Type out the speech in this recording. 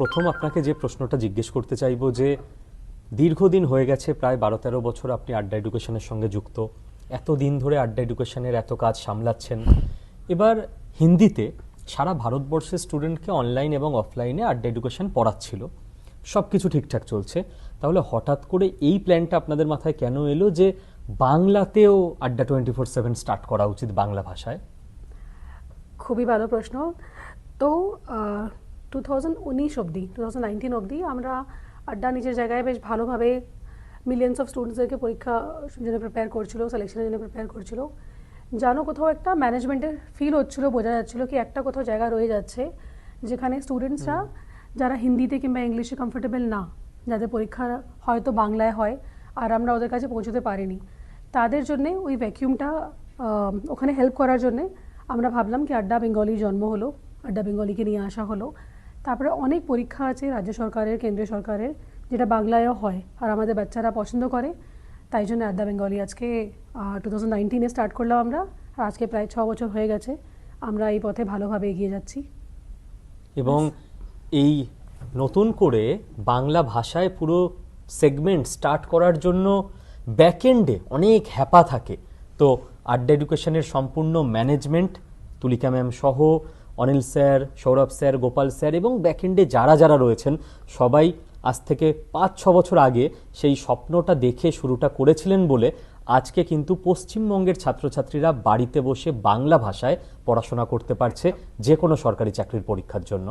প্রথম আপনাকে যে প্রশ্নটা জিজ্ঞেস করতে চাইব যে, দীর্ঘদিন হয়ে গেছে প্রায় বারো তেরো বছর আপনি আড্ডা এডুকেশনের সঙ্গে যুক্ত। এত দিন ধরে আড্ডা এডুকেশনের এত কাজ সামলাচ্ছেন। এবার হিন্দিতে সারা ভারতবর্ষের স্টুডেন্টকে অনলাইন এবং অফলাইনে আড্ডা এডুকেশন পড়াচ্ছিল। সব কিছু ঠিকঠাক চলছে। তাহলে হঠাৎ করে এই প্ল্যানটা আপনাদের মাথায় কেন এলো যে, বাংলাতেও আড্ডা টোয়েন্টি ফোর সেভেন স্টার্ট করা উচিত বাংলা ভাষায়? খুবই ভালো প্রশ্ন। তো টু থাউজেন্ড উনিশ অবধি টু থাউজেন্ড নাইনটিন অবধি আমরা আড্ডা নিজের জায়গায় বেশ ভালোভাবে মিলিয়ন্স অফ স্টুডেন্টসদেরকে পরীক্ষা জন্য প্রিপেয়ার করছিল সিলেকশনের জন্য প্রিপেয়ার করছিল। জানো কোথাও একটা ম্যানেজমেন্টের ফিল হচ্ছিল বোঝা যাচ্ছিল কি একটা কোথাও জায়গা রয়ে যাচ্ছে যেখানে স্টুডেন্টসরা যারা হিন্দিতে কিংবা ইংলিশে কমফোর্টেবল না যাদের পরীক্ষা হয়তো বাংলায় হয় আর আমরা ওদের কাছে পৌঁছতে পারিনি তাদের জন্যে ওই ভ্যাকিউমটা ওখানে হেল্প করার জন্যে আমরা ভাবলাম কি আড্ডা বেঙ্গলি জন্ম হলো আড্ডা বেঙ্গলিকে নিয়ে আসা হলো। তারপরে অনেক পরীক্ষা আছে রাজ্য সরকারের কেন্দ্রীয় সরকারের যেটা বাংলায়ও হয় আর আমাদের বাচ্চারা পছন্দ করে। তাই জন্য আড্ডা বেঙ্গলি আজকে টু থাউজেন্ড নাইনটিনে স্টার্ট করলাম আমরা। আর আজকে প্রায় ছ বছর হয়ে গেছে। আমরা এই পথে ভালোভাবে এগিয়ে যাচ্ছি। এবং এই নতুন করে বাংলা ভাষায় পুরো সেগমেন্ট স্টার্ট করার জন্য ব্যাকএন্ডে অনেক হ্যাপা থাকে। তো আড্ডা এডুকেশনের সম্পূর্ণ ম্যানেজমেন্ট তুলিকা ম্যাম সহ Anil sir, Sourav sir, Gopal sir এবং ব্যাকএন্ডে যারা যারা রয়েছেন, সবাই আজ থেকে পাঁচ ছ বছর আগে সেই স্বপ্নটা দেখে শুরুটা করেছিলেন বলে আজকে কিন্তু পশ্চিমবঙ্গের ছাত্রছাত্রীরা বাড়িতে বসে বাংলা ভাষায় পড়াশোনা করতে পারছে যে কোনো সরকারি চাকরির পরীক্ষার জন্য।